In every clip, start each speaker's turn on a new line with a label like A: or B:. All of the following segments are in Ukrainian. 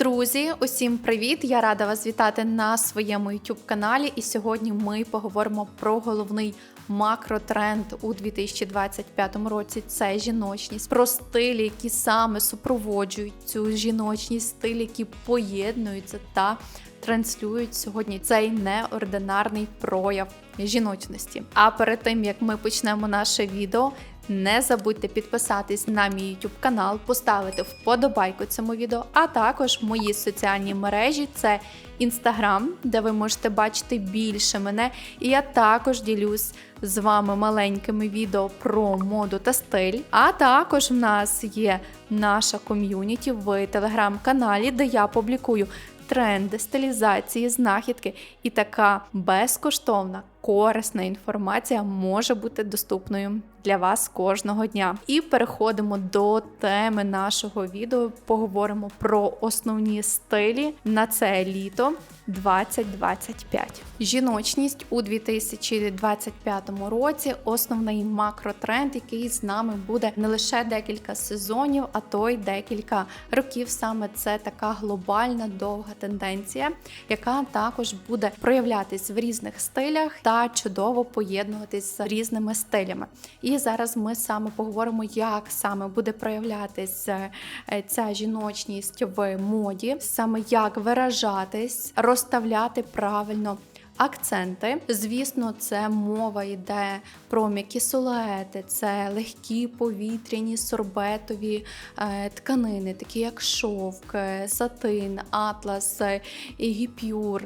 A: Друзі, усім привіт! Я рада вас вітати на своєму youtube каналі. І сьогодні ми поговоримо про головний макротренд у 2025 році. Це жіночність, про стилі, які саме супроводжують цю жіночність, стилі, які поєднуються та транслюють сьогодні цей неординарний прояв жіночності. А перед тим як ми почнемо наше відео. Не забудьте підписатись на мій YouTube канал, поставити вподобайку цьому відео, а також мої соціальні мережі це Instagram, де ви можете бачити більше мене. І я також ділюсь з вами маленькими відео про моду та стиль. А також в нас є наша ком'юніті в телеграм-каналі, де я публікую тренди, стилізації, знахідки і така безкоштовна корисна інформація може бути доступною для вас кожного дня. І переходимо до теми нашого відео. Поговоримо про основні стилі на це літо 2025. Жіночність у 2025 році основний макротренд, який з нами буде не лише декілька сезонів, а то й декілька років. Саме це така глобальна довга тенденція, яка також буде проявлятись в різних стилях та чудово поєднуватись з різними стилями. І зараз ми саме поговоримо, як саме буде проявлятися е, ця жіночність в моді, саме як виражатись, розставляти правильно акценти. Звісно, це мова йде про м'які силуети, це легкі повітряні сорбетові е, тканини, такі як шовк, е, сатин, атлас, е, гіпюр,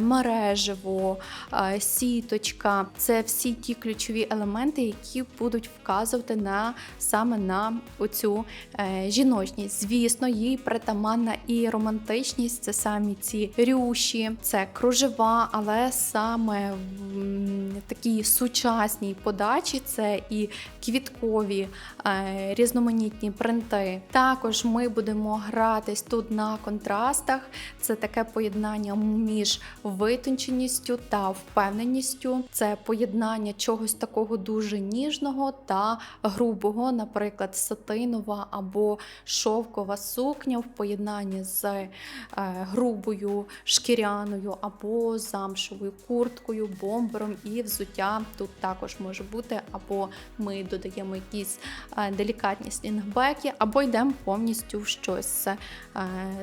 A: мережево, сіточка. Це всі ті ключові елементи, які будуть вказувати на саме на оцю жіночність. Звісно, їй притаманна і романтичність, це самі ці рюші, це кружева, але саме в такій сучасній подачі це і квіткові е, різноманітні принти. Також ми будемо гратись тут на контрастах. Це таке поєднання між витонченістю та впевненістю. Це поєднання чогось такого дуже ніжного та грубого, наприклад, сатинова або шовкова сукня в поєднанні з е, грубою шкіряною або замшовою курткою, бомбером і взуття тут також може бути, або ми додаємо якісь е, делікатні слінгбеки, або йдемо повністю в щось е,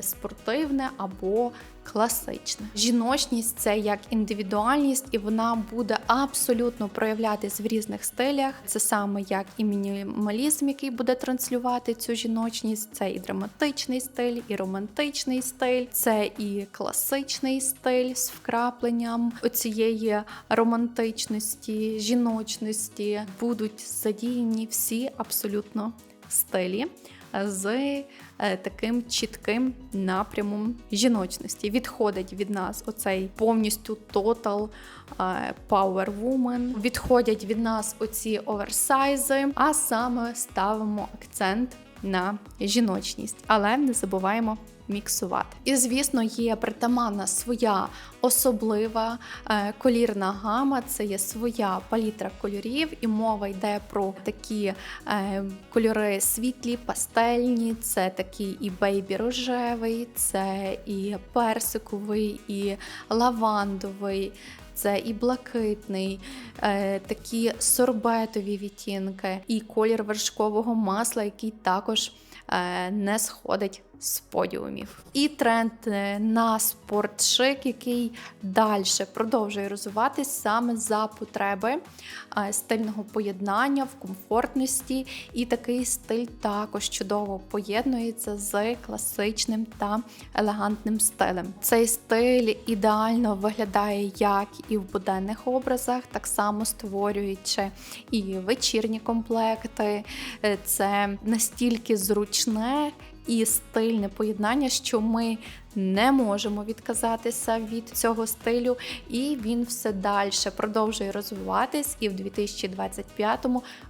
A: спортивне або класичне. Жіночність це як індивідуальність, і вона буде абсолютно проявлятись в різних стилях. Це саме як і мінімалізм, який буде транслювати цю жіночність. Це і драматичний стиль, і романтичний стиль, це і класичний стиль з вкрапленням оцієї романтичності, жіночності. Будуть задіяні всі абсолютно стилі з е, таким чітким напрямом жіночності. Відходить від нас оцей повністю тотал е, power woman, відходять від нас оці оверсайзи, а саме ставимо акцент на жіночність, але не забуваємо міксувати. І, звісно, є притаманна своя особлива е, колірна гама, це є своя палітра кольорів, і мова йде про такі е, кольори світлі, пастельні, це такий і бейбі рожевий, це і персиковий, і лавандовий. Це і блакитний, е, такі сорбетові відтінки, і колір вершкового масла, який також е, не сходить з подіумів. І тренд е, на спортшик, який далі продовжує розвиватись саме за потреби е, стильного поєднання в комфортності. І такий стиль також чудово поєднується з класичним та елегантним стилем. Цей стиль ідеально виглядає як і в буденних образах, так само створюючи і вечірні комплекти. Е, це настільки зручне і стильне поєднання, що ми не можемо відказатися від цього стилю, і він все далі продовжує розвиватись і в 2025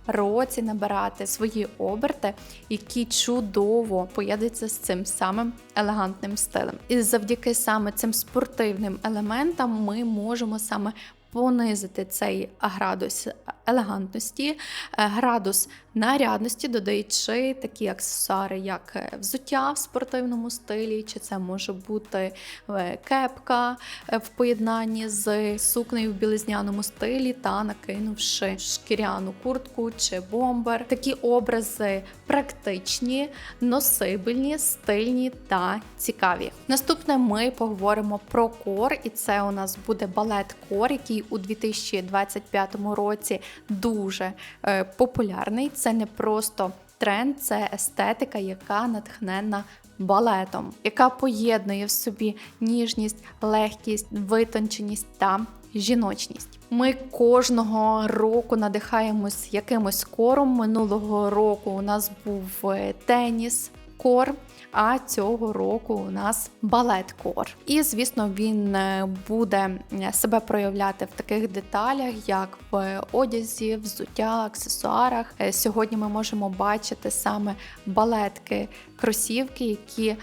A: році набирати свої оберти, які чудово поєднуються з цим самим елегантним стилем. І завдяки саме цим спортивним елементам ми можемо саме понизити цей градус елегантності, е, градус нарядності, додаючи такі аксесуари, як е, взуття в спортивному стилі, чи це може бути е, кепка е, в поєднанні з сукнею в білизняному стилі та накинувши шкіряну куртку чи бомбер. Такі образи практичні, носибельні, стильні та цікаві. Наступне ми поговоримо про кор, і це у нас буде балет кор, який у 2025 році дуже е, популярний. Це не просто тренд, це естетика, яка натхнена балетом, яка поєднує в собі ніжність, легкість, витонченість та жіночність. Ми кожного року надихаємось якимось кором. Минулого року у нас був е, теніс. Кор, а цього року у нас балет кор. І звісно, він е, буде е, себе проявляти в таких деталях, як в одязі, взуття, аксесуарах. Е, Сьогодні ми можемо бачити саме балетки, кросівки, які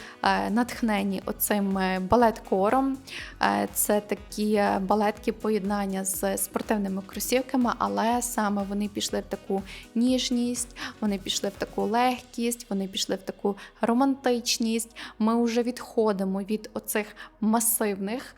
A: натхнені оцим балет-кором. Це такі балетки поєднання з спортивними кросівками, але саме вони пішли в таку ніжність, вони пішли в таку легкість, вони пішли в таку романтичність. Ми вже відходимо від оцих масивних.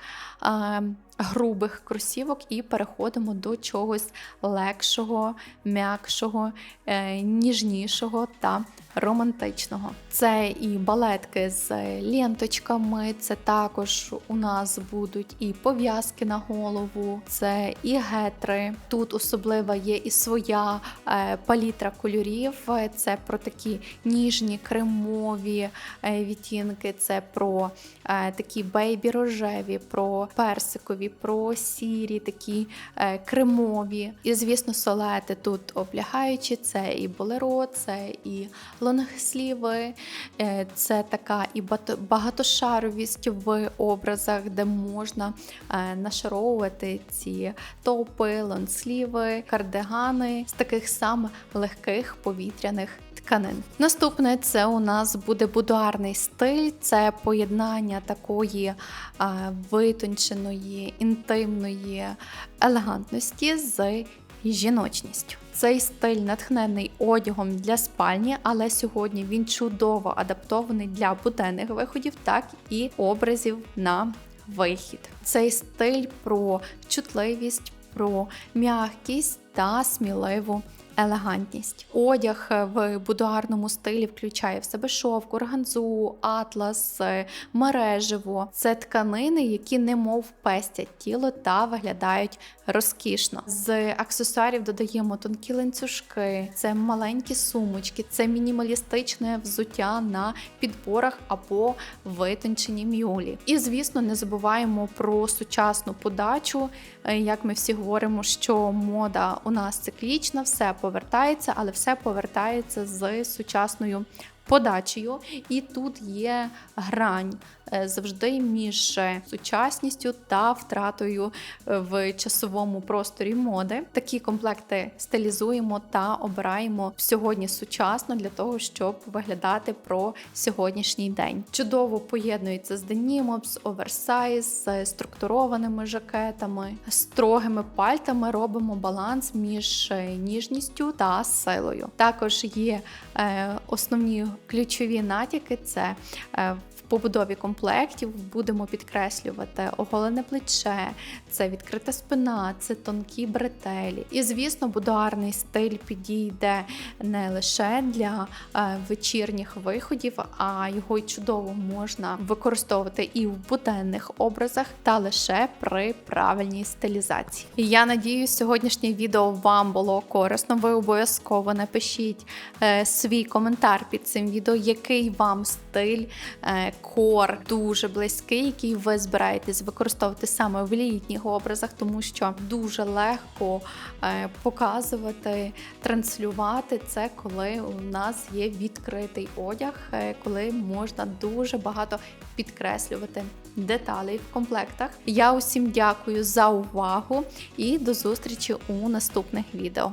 A: Грубих кросівок і переходимо до чогось легшого, м'якшого, е, ніжнішого та романтичного. Це і балетки з ленточками, це також у нас будуть і пов'язки на голову, це і гетри. Тут особлива є і своя е, палітра кольорів. Це про такі ніжні кремові е, відтінки, це про такі бейбі-рожеві, про персикові про сірі, такі е, кремові. І, звісно, солети тут облягаючі, це і болеро, це і лонгсліви, е, це така і багатошаровість в образах, де можна е, нашаровувати ці топи, лонсліви, кардигани з таких саме легких повітряних тканин. Наступне це у нас буде будуарний стиль, це поєднання такої а, витонченої, інтимної елегантності з жіночністю. Цей стиль натхнений одягом для спальні, але сьогодні він чудово адаптований для буденних виходів, так і образів на вихід. Цей стиль про чутливість, про м'якість та сміливу елегантність. Одяг в будуарному стилі включає в себе шовк, органзу, атлас, мереживо. Це тканини, які немов пестять тіло та виглядають розкішно. З аксесуарів додаємо тонкі ланцюжки, це маленькі сумочки, це мінімалістичне взуття на підборах або витончені мюлі. І, звісно, не забуваємо про сучасну подачу. Е, як ми всі говоримо, що мода у нас циклічна, все повертається, але все повертається з сучасною подачею. І тут є грань Е, завжди між е, сучасністю та втратою е, в часовому просторі моди. Такі комплекти стилізуємо та обираємо сьогодні сучасно для того, щоб виглядати про сьогоднішній день. Чудово поєднується з денімом, з оверсайз, з структурованими жакетами, строгими пальтами робимо баланс між ніжністю та силою. Також є основні ключові натяки: це в побудові комплектів будемо підкреслювати оголене плече, це відкрита спина, це тонкі бретелі. І, звісно, будуарний стиль підійде не лише для е, вечірніх виходів, а його й чудово можна використовувати і в буденних образах, та лише при правильній стилізації. Я надіюсь, сьогоднішнє відео вам було корисно. Ви обов'язково напишіть е, свій коментар під цим відео, який вам стиль. Е, кор дуже близький, який ви збираєтесь використовувати саме в літніх образах, тому що дуже легко е, показувати, транслювати це, коли у нас є відкритий одяг, е, коли можна дуже багато підкреслювати деталей в комплектах. Я усім дякую за увагу і до зустрічі у наступних відео.